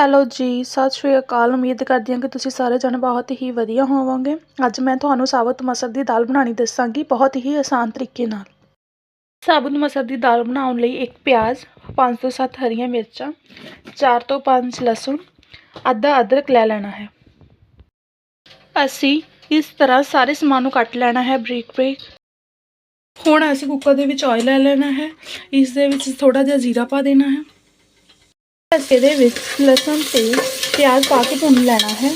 Hello ਜੀ, ਸਤਿ ਸ਼੍ਰੀ ਅਕਾਲ। ਉਮੀਦ ਕਰਦੀ ਹਾਂ ਕਿ ਤੁਸੀਂ ਸਾਰੇ ਜਣੇ ਬਹੁਤ ਹੀ ਵਧੀਆ ਹੋਵੋਗੇ। ਅੱਜ ਮੈਂ ਤੁਹਾਨੂੰ ਸਾਬੁਤ ਮਸਰ ਦੀ ਦਾਲ ਬਣਾਉਣੀ ਦੱਸਾਂਗੀ ਬਹੁਤ ਹੀ ਆਸਾਨ ਤਰੀਕੇ ਨਾਲ। ਸਾਬੁਤ ਮਸਰ ਦੀ ਦਾਲ ਬਣਾਉਣ ਲਈ ਇੱਕ ਪਿਆਜ਼ 5 ਤੋਂ 7 ਹਰੀਆਂ ਮਿਰਚਾਂ 4 ਤੋਂ 5 ਲਸਣ, ਅੱਧਾ ਅਦਰਕ ਲੈ ਲੈਣਾ ਹੈ। ਅਸੀਂ ਇਸ ਤਰ੍ਹਾਂ ਸਾਰੇ ਸਮਾਨ ਨੂੰ ਕੱਟ ਲੈਣਾ ਹੈ ਬਰੀਕ ਬਰੀਕ। ਹੁਣ ਅਸੀਂ ਕੁੱਕਰ ਦੇ ਵਿੱਚ ਆਇਲ ਲੈ ਲੈਣਾ ਹੈ। ਇਸ ਦੇ ਵਿੱਚ ਥੋੜਾ ਜਿਹਾ ਜ਼ੀਰਾ ਪਾ ਦੇਣਾ ਹੈ। ਅਸੀਂ ਇਹਦੇ ਵਿੱਚ ਲਸਣ ਤੇ ਪਿਆਜ਼ ਪਾ ਕੇ ਭੁੰਨ ਲੈਣਾ ਹੈ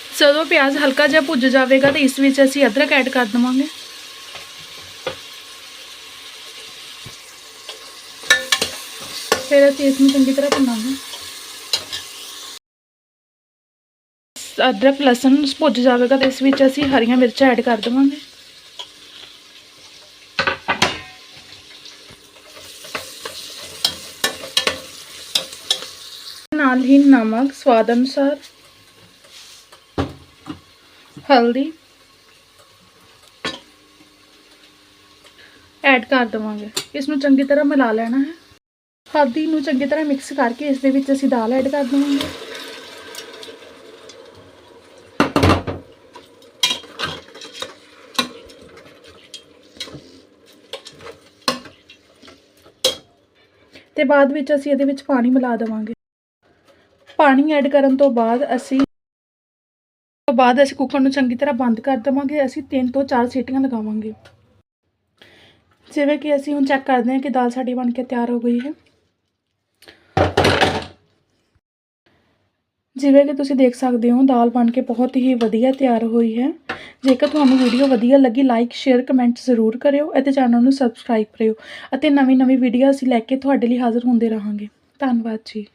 ਜਦੋਂ ਪਿਆਜ਼ ਹਲਕਾ ਜਿਹਾ ਭੁੱਜ ਜਾਵੇਗਾ ਤਾਂ ਇਸ ਵਿੱਚ ਅਸੀਂ ਅਦਰਕ ਐਡ ਕਰ ਦਵਾਂਗੇ ਫਿਰ ਅਸੀਂ ਇਸ ਨੂੰ ਚੰਗੀ ਤਰ੍ਹਾਂ ਭੁੰਨਾਂਗੇ ਅਦਰਕ ਲਸਣ ਭੁੱਜ ਜਾਵੇਗਾ ਤਾਂ ਇਸ ਵਿੱਚ ਅਸੀਂ ਹਰੀਆਂ ਮਿਰਚਾਂ ਐਡ ਕਰ ਦਵਾਂਗੇ ਨਾਲ ਹੀ ਨਮਕ, ਸਵਾਦ ਅਨੁਸਾਰ, ਹਲਦੀ ਐਡ ਕਰ ਦਵਾਂਗੇ। ਇਸ ਨੂੰ ਚੰਗੀ ਤਰ੍ਹਾਂ ਮਿਲਾ ਲੈਣਾ ਹੈ। ਹਲਦੀ ਨੂੰ ਚੰਗੀ ਤਰ੍ਹਾਂ ਮਿਕਸ ਕਰਕੇ ਇਸ ਦੇ ਵਿੱਚ ਅਸੀਂ ਦਾਲ ਐਡ ਕਰ ਦਵਾਂਗੇ। ਤੇ ਬਾਅਦ ਵਿੱਚ ਅਸੀਂ ਇਹਦੇ ਵਿੱਚ ਪਾਣੀ ਮਿਲਾ ਦੇਵਾਂਗੇ। ਪਾਣੀ ਐਡ ਕਰਨ ਤੋਂ ਬਾਅਦ ਅਸੀਂ ਤੋਂ ਬਾਅਦ ਅਸੀਂ ਕੁੱਕਰ ਨੂੰ ਚੰਗੀ ਤਰ੍ਹਾਂ ਬੰਦ ਕਰ ਦੇਵਾਂਗੇ, ਅਸੀਂ 3 ਤੋਂ 4 ਸੀਟੀਆਂ ਲਗਾਵਾਂਗੇ। ਜਿਵੇਂ ਕਿ ਅਸੀਂ ਹੁਣ ਚੈੱਕ ਕਰਦੇ ਹਾਂ ਕਿ ਦਾਲ ਸਾਡੀ ਬਣ ਕੇ ਤਿਆਰ ਹੋ ਗਈ ਹੈ। ਜਿਵੇਂ ਕਿ ਤੁਸੀਂ ਦੇਖ ਸਕਦੇ ਹੋ, ਦਾਲ ਬਣ ਕੇ ਬਹੁਤ ਹੀ ਵਧੀਆ ਤਿਆਰ ਹੋਈ ਹੈ। ਜੇਕਰ ਤੁਹਾਨੂੰ ਵੀਡੀਓ ਵਧੀਆ ਲੱਗੀ ਲਾਈਕ ਸ਼ੇਅਰ ਕਮੈਂਟ ਜ਼ਰੂਰ ਕਰਿਓ ਅਤੇ ਚੈਨਲ ਨੂੰ ਸਬਸਕ੍ਰਾਈਬ ਕਰਿਓ ਅਤੇ ਨਵੀਂ ਨਵੀਂ ਵੀਡੀਓ ਅਸੀਂ ਲੈ ਕੇ ਤੁਹਾਡੇ ਲਈ ਹਾਜ਼ਰ ਹੁੰਦੇ ਰਹਾਂਗੇ। ਧੰਨਵਾਦ ਜੀ।